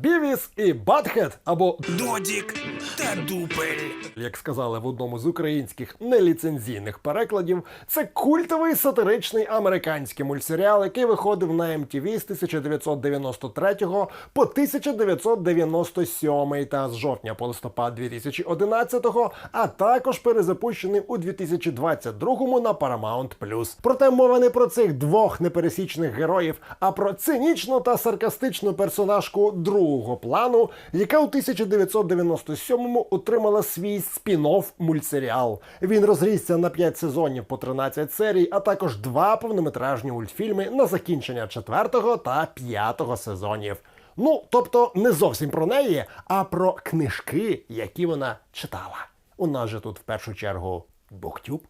Бівіс і Батхед або Додік та дупель. як сказали в одному з українських неліцензійних перекладів, це культовий сатиричний американський мультсеріал, який виходив на MTV з 1993 по 1997 та з жовтня по листопад 2011, а також перезапущений у 2022 на Paramount+. Проте мова не про цих двох непересічних героїв, а про цинічну та саркастичну персонажку другого плану, яка у 1997-му отримала свій спін-офф мультсеріал. Він розрісся на 5 сезонів по 13 серій, а також два повнометражні мультфільми на закінчення 4 та 5 сезонів. Ну, тобто не зовсім про неї, а про книжки, які вона читала. У нас же тут в першу чергу Буктюб.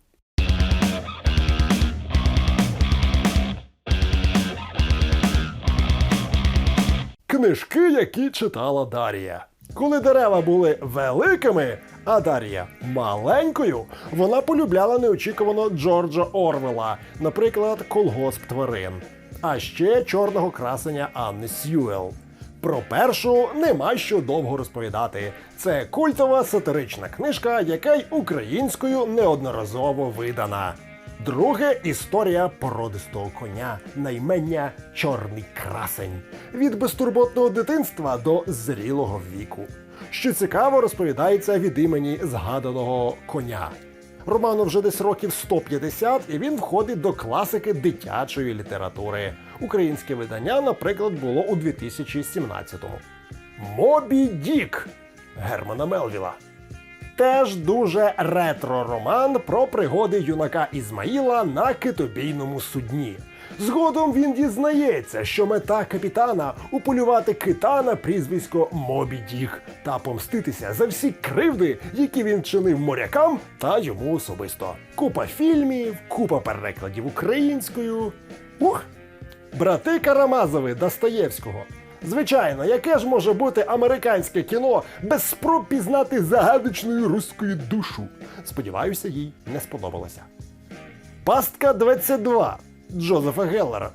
Книжки, які читала Дар'я. Коли дерева були великими, а Дар'я маленькою, вона полюбляла неочікувано Джорджа Орвела, наприклад, колгосп тварин, а ще чорного красення Анни Сьюел. Про першу нема що довго розповідати. Це культова сатирична книжка, яка й українською неодноразово видана. Друге історія породистого коня, наймення Чорний красень. Від безтурботного дитинства до зрілого віку. Що цікаво, розповідається від імені згаданого коня. Роману вже десь років 150, і він входить до класики дитячої літератури. Українське видання, наприклад, було у 2017-му. Мобі Дік Германа Мелвіла. Теж дуже ретро-роман про пригоди юнака Ізмаїла на китобійному судні. Згодом він дізнається, що мета капітана уполювати кита на прізвисько Мобі Дік та помститися за всі кривди, які він чинив морякам та йому особисто. Купа фільмів, купа перекладів українською. Ух! Брати Карамазови Достоєвського. Звичайно, яке ж може бути американське кіно без спроб пізнати загадочну руську душу? Сподіваюся, їй не сподобалося. Пастка 22 Джозефа Геллера.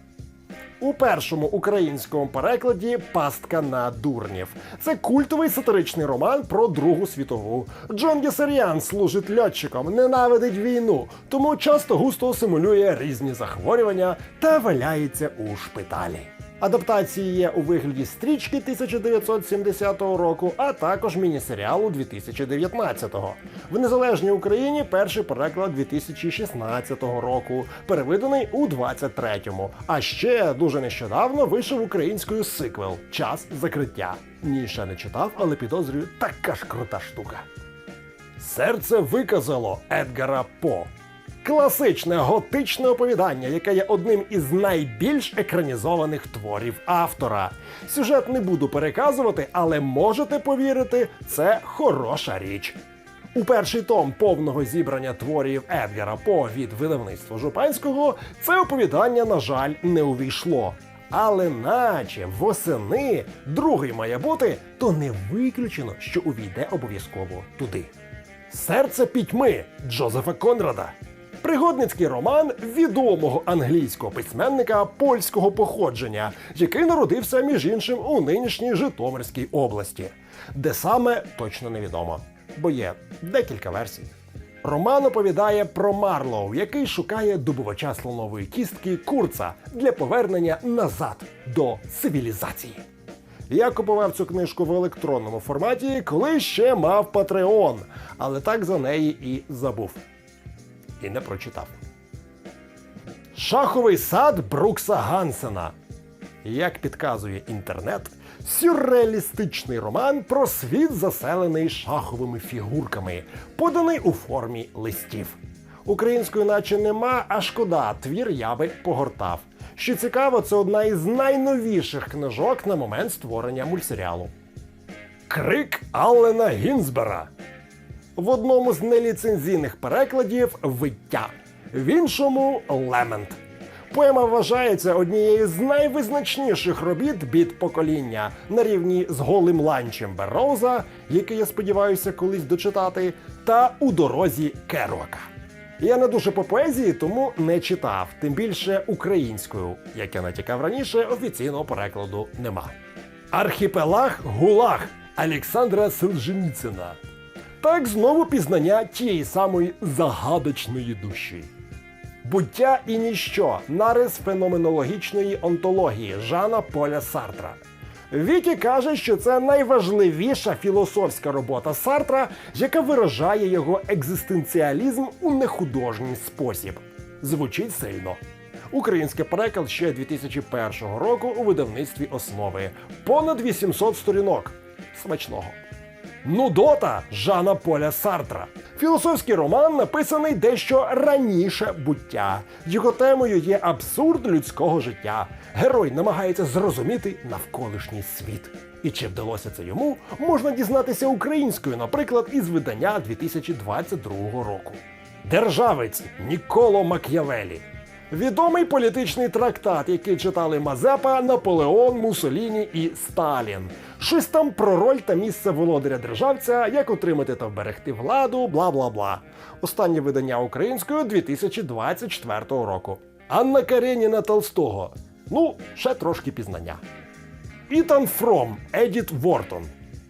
У першому українському перекладі Пастка на дурнів. Це культовий сатиричний роман про Другу світову. Джон Гесеріан служить льотчиком, ненавидить війну, тому часто густо симулює різні захворювання та валяється у шпиталі. Адаптації є у вигляді стрічки 1970 року, а також міні-серіалу 2019-го. В незалежній Україні перший переклад 2016 року, перевиданий у 23-му. А ще дуже нещодавно вийшов українською сиквел Час закриття. Ні, ще не читав, але підозрюю, така ж крута штука. Серце виказало Едгара По. Класичне готичне оповідання, яке є одним із найбільш екранізованих творів автора. Сюжет не буду переказувати, але можете повірити, це хороша річ. У перший том повного зібрання творів Едгара По від видавництва Жупанського це оповідання, на жаль, не увійшло. Але наче восени другий має бути, то не виключено, що увійде обов'язково туди. Серце пітьми Джозефа Конрада. Пригодницький роман відомого англійського письменника польського походження, який народився між іншим у нинішній Житомирській області, де саме точно невідомо, бо є декілька версій. Роман оповідає про Марлоу, який шукає добувача слонової кістки Курца для повернення назад до цивілізації. Я купував цю книжку в електронному форматі, коли ще мав Patreon, але так за неї і забув. І не прочитав. Шаховий сад Брукса Гансена. Як підказує інтернет, сюрреалістичний роман про світ, заселений шаховими фігурками, поданий у формі листів. Української наче нема, а шкода, твір я би погортав. Що цікаво, це одна із найновіших книжок на момент створення мультсеріалу. Крик Аллена Гінзбера. В одному з неліцензійних перекладів виття, в іншому лемент. Поема вважається однією з найвизначніших робіт біт покоління на рівні з голим ланчем Берроуза, який я сподіваюся колись дочитати, та у дорозі Керуака. Я не дуже по поезії, тому не читав, тим більше українською. Як я натякав раніше, офіційного перекладу нема. Архіпелаг Гулаг Олександра Солженіцина. Так знову пізнання тієї самої загадочної душі. Буття і ніщо нарис феноменологічної онтології Жана Поля Сартра. Вікі каже, що це найважливіша філософська робота Сартра, яка виражає його екзистенціалізм у нехудожній спосіб. Звучить сильно. Український переклад ще 2001 року у видавництві основи. Понад 800 сторінок. Смачного. Нудота Жана Поля Сартра. Філософський роман написаний дещо раніше буття. Його темою є абсурд людського життя. Герой намагається зрозуміти навколишній світ. І чи вдалося це йому, можна дізнатися українською, наприклад, із видання 2022 року. Державець Ніколо Мак'явелі. Відомий політичний трактат, який читали Мазепа, Наполеон, Муссоліні і Сталін. Щось там про роль та місце володаря державця, як отримати та вберегти владу, бла бла бла. Останнє видання українською 2024 року. Анна Кареніна Толстого. Ну, ще трошки пізнання. Ітан Фром, Едіт Вортон.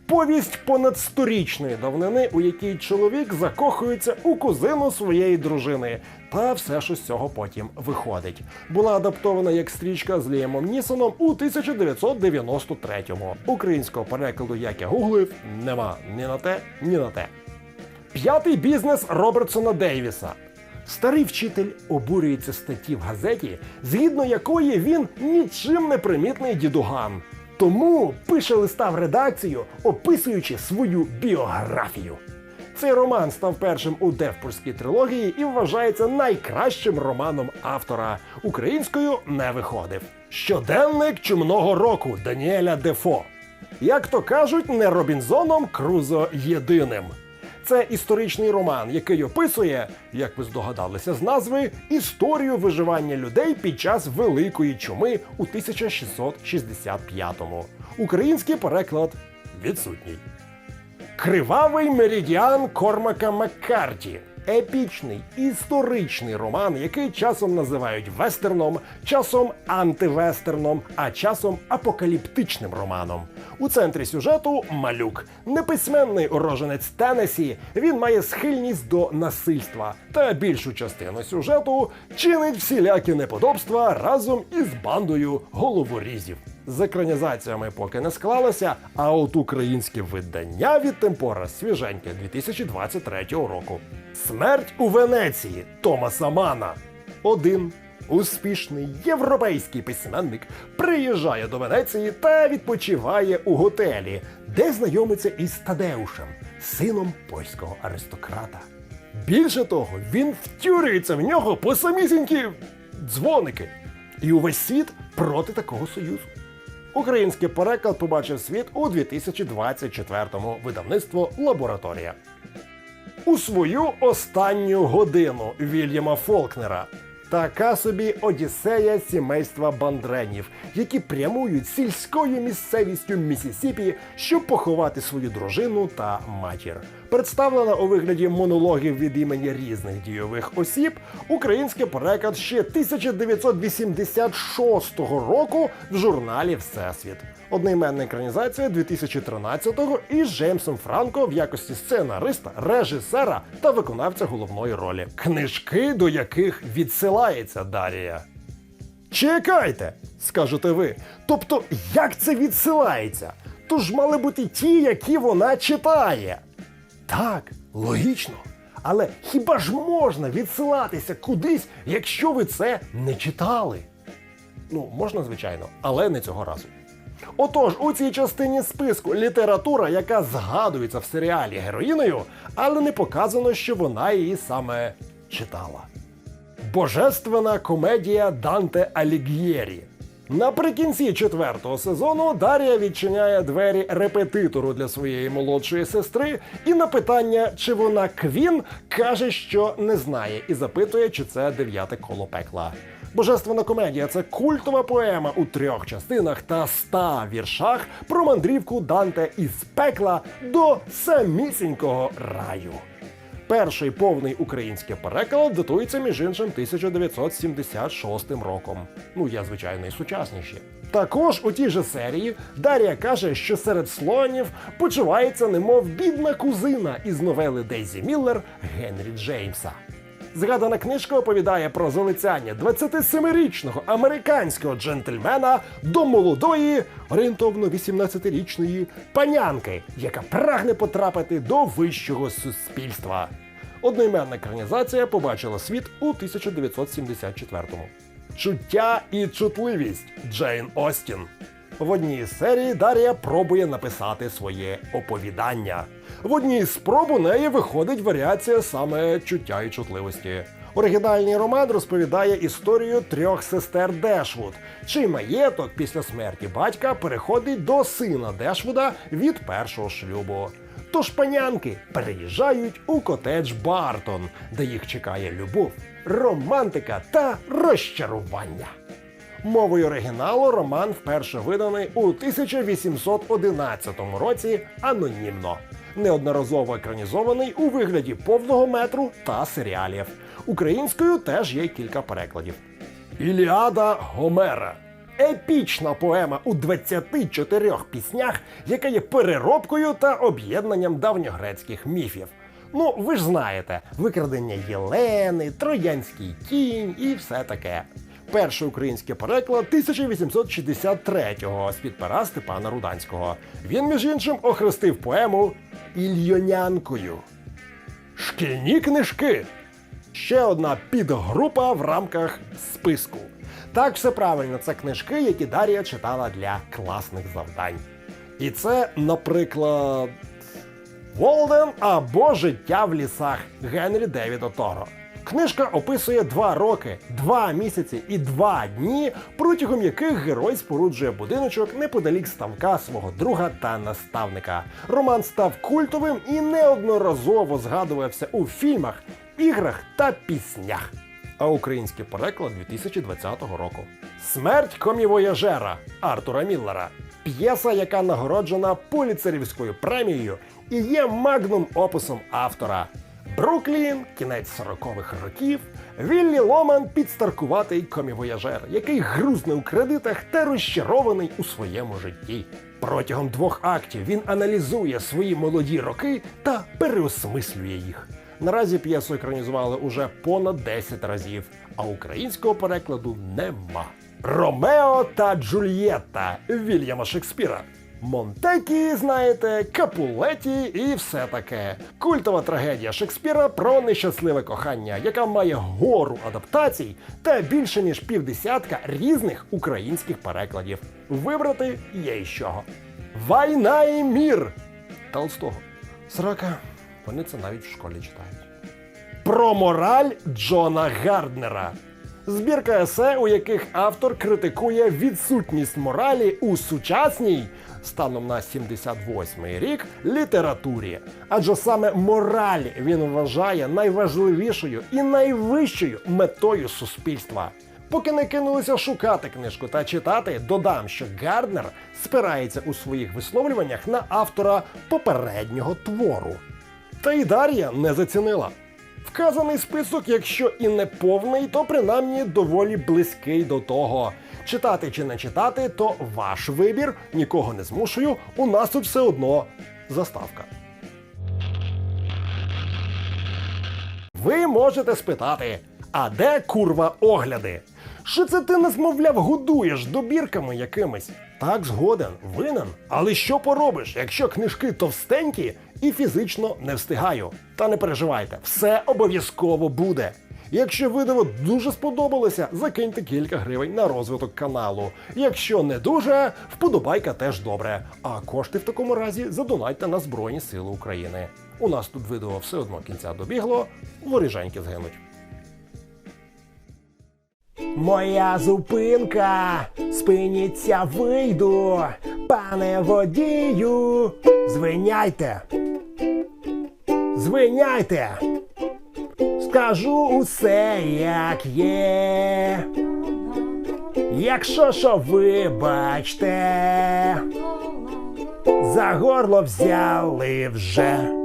Повість понад сторічної давнини, у якій чоловік закохується у кузину своєї дружини. Та все, що з цього потім виходить. Була адаптована як стрічка з Ліємом Нісоном у 1993-му. Українського перекладу, як я гуглив, нема ні на те, ні на те. П'ятий бізнес Робертсона Дейвіса. Старий вчитель обурюється статті в газеті, згідно якої він нічим не примітний дідуган. Тому пише листа в редакцію, описуючи свою біографію. Цей роман став першим у Девпурській трилогії і вважається найкращим романом автора. Українською не виходив. Щоденник чумного року Даніеля Дефо. Як то кажуть, не Робінзоном Крузо єдиним. Це історичний роман, який описує, як ви здогадалися з назви, історію виживання людей під час Великої чуми у 1665-му. Український переклад відсутній. Кривавий меридіан Кормака Маккарті. Епічний історичний роман, який часом називають вестерном, часом антивестерном, а часом апокаліптичним романом. У центрі сюжету малюк, неписьменний уроженець Теннесі. Він має схильність до насильства та більшу частину сюжету чинить всілякі неподобства разом із бандою головорізів. З екранізаціями поки не склалося, а от українське видання від Темпора свіженьке 2023 року. Смерть у Венеції Томаса Мана. Один успішний європейський письменник приїжджає до Венеції та відпочиває у готелі, де знайомиться із Тадеушем, сином польського аристократа. Більше того, він втюрюється в нього по самісінькі дзвоники. І увесь світ проти такого союзу. Український переклад побачив світ у 2024-му видавництво Лабораторія. У свою останню годину Вільяма Фолкнера. Така собі одіссея сімейства бандренів, які прямують сільською місцевістю Місісіпі, щоб поховати свою дружину та матір. Представлена у вигляді монологів від імені різних дійових осіб, український переклад ще 1986 року в журналі Всесвіт. Одноіменна екранізація 2013-го із Джеймсом Франко в якості сценариста, режисера та виконавця головної ролі. Книжки, до яких відсилається Дарія. Чекайте, скажете ви. Тобто, як це відсилається? Тож мали бути ті, які вона читає. Так, логічно. Але хіба ж можна відсилатися кудись, якщо ви це не читали? Ну, можна, звичайно, але не цього разу. Отож, у цій частині списку література, яка згадується в серіалі героїною, але не показано, що вона її саме читала. Божественна комедія Данте Аліг'єрі. Наприкінці четвертого сезону Дар'я відчиняє двері репетитору для своєї молодшої сестри, і на питання, чи вона квін, каже, що не знає, і запитує, чи це дев'яте коло пекла. Божественна комедія це культова поема у трьох частинах та ста віршах про мандрівку Данте із пекла до самісінького раю. Перший повний український переклад датується між іншим 1976 роком. Ну, я звичайно і сучасніші. Також у тій же серії Дар'я каже, що серед слонів почувається немов бідна кузина із новели Дейзі Міллер Генрі Джеймса. Згадана книжка оповідає про залицяння 27-річного американського джентльмена до молодої, орієнтовно 18-річної панянки, яка прагне потрапити до вищого суспільства. Одноіменна екранізація побачила світ у 1974-му. Чуття і чутливість Джейн Остін. В одній з серій Дар'я пробує написати своє оповідання. В одній з спроб у неї виходить варіація саме чуття і чутливості. Оригінальний роман розповідає історію трьох сестер Дешвуд, чий маєток після смерті батька переходить до сина Дешвуда від першого шлюбу. Тож панянки переїжджають у котедж Бартон, де їх чекає любов, романтика та розчарування. Мовою оригіналу роман вперше виданий у 1811 році анонімно, неодноразово екранізований у вигляді повного метру та серіалів. Українською теж є кілька перекладів. Іліада Гомера. Епічна поема у 24 піснях, яка є переробкою та об'єднанням давньогрецьких міфів. Ну, ви ж знаєте, викрадення Єлени, Троянський кінь і все таке. Перший український переклад 1863-го з-під пера Степана Руданського. Він, між іншим, охрестив поему Ільйонянкою. Шкільні книжки. Ще одна підгрупа в рамках списку. Так, все правильно, це книжки, які Дар'я читала для класних завдань. І це, наприклад, Волден або Життя в лісах Генрі Девіда Торо. Книжка описує два роки, два місяці і два дні, протягом яких герой споруджує будиночок неподалік ставка свого друга та наставника. Роман став культовим і неодноразово згадувався у фільмах, іграх та піснях. А український переклад 2020 року. Смерть комівояжера Артура Міллера. П'єса, яка нагороджена Пуліцерівською премією і є магнум описом автора. Бруклін, кінець 40-х років, Віллі Ломан підстаркуватий комівояжер, який грузне у кредитах та розчарований у своєму житті. Протягом двох актів він аналізує свої молоді роки та переосмислює їх. Наразі п'єсу екранізували уже понад 10 разів, а українського перекладу нема. Ромео та Джульєтта Вільяма Шекспіра. Монтекі, знаєте, Капулеті і все таке. Культова трагедія Шекспіра про нещасливе кохання, яка має гору адаптацій та більше ніж півдесятка різних українських перекладів. Вибрати є із чого. Війна і мір Толстого. Срака, вони це навіть в школі читають. Про мораль Джона Гарднера. Збірка есе, у яких автор критикує відсутність моралі у сучасній, станом на 78-й рік, літературі. Адже саме мораль він вважає найважливішою і найвищою метою суспільства. Поки не кинулися шукати книжку та читати, додам, що Гарднер спирається у своїх висловлюваннях на автора попереднього твору. Та й Дар'я не зацінила. Вказаний список, якщо і не повний, то принаймні доволі близький до того. Читати чи не читати, то ваш вибір, нікого не змушую. У нас тут все одно заставка. Ви можете спитати: а де курва огляди? Що це ти нас, мовляв, годуєш добірками якимись? Так, згоден, винен. Але що поробиш, якщо книжки товстенькі і фізично не встигаю? Та не переживайте, все обов'язково буде. Якщо видео дуже сподобалося, закиньте кілька гривень на розвиток каналу. Якщо не дуже, вподобайка теж добре. А кошти в такому разі задонайте на Збройні Сили України. У нас тут відео все одно кінця добігло, воріженьки згинуть. Моя зупинка, спиніться, вийду, пане водію, звиняйте. Звиняйте. Скажу усе, як є. Якщо що вибачте, за горло взяли вже.